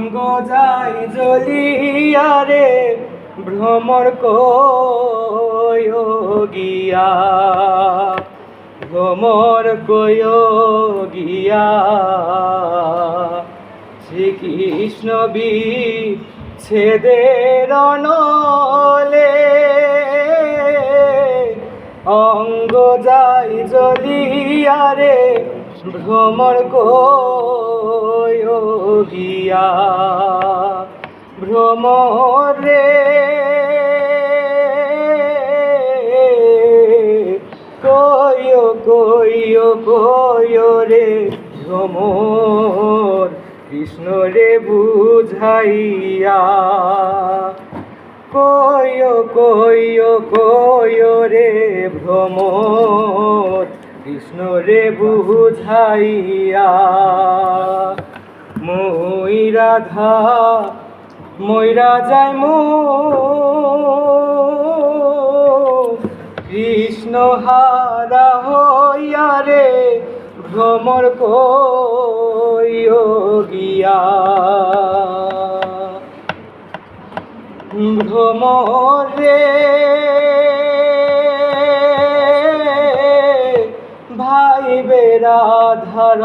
অঙ্গ যাই জ্বলিয়া রে, ভ্রমর কয় গিয়া। ভ্রমর কয় গিয়া। শ্রীকৃষ্ণ ছেদের নলে অঙ্গ যাই জ্বলিয়া রে ভ্রমর গিয়া? ভ্রমর কয় কয় কয় রে? ভ্রমর কৃষ্ণ রে বুঝাইয়া। কয় কয় কয় রে? ভ্রমর কৃষ্ণ রে বুঝাইয়া, মই রাধা ময়রা যায় মো। কৃষ্ণ হারা হইয়া রে ভ্রমর কয় গিয়া। ভ্রমরে বেরাধার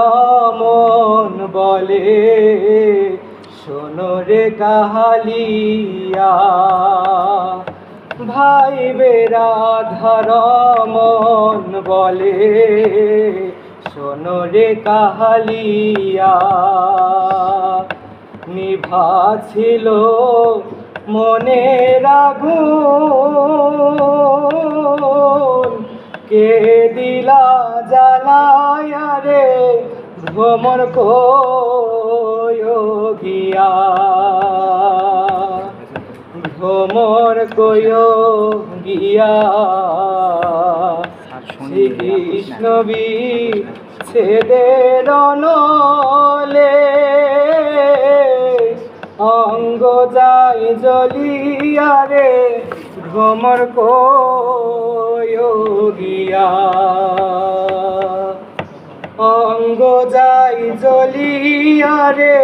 মন বলে শোনরে কাহালিয়া, ভাই বেরাধার মন বলে শোনরে কাহালিয়া, নিভা ছিল মনের আগুন কে দিলা জ্বালায়া রে? ভ্রমর কয় গিয়া ভ্রমর কয় গিয়া শ্রীকৃষ্ণ বি ছেদের নলে অঙ্গ যাই জ্বলিয়া রে। কয় গিয়া। অঙ্গ যাই জলিয়া রে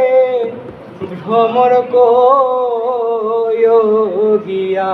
ভ্রমর গিয়া।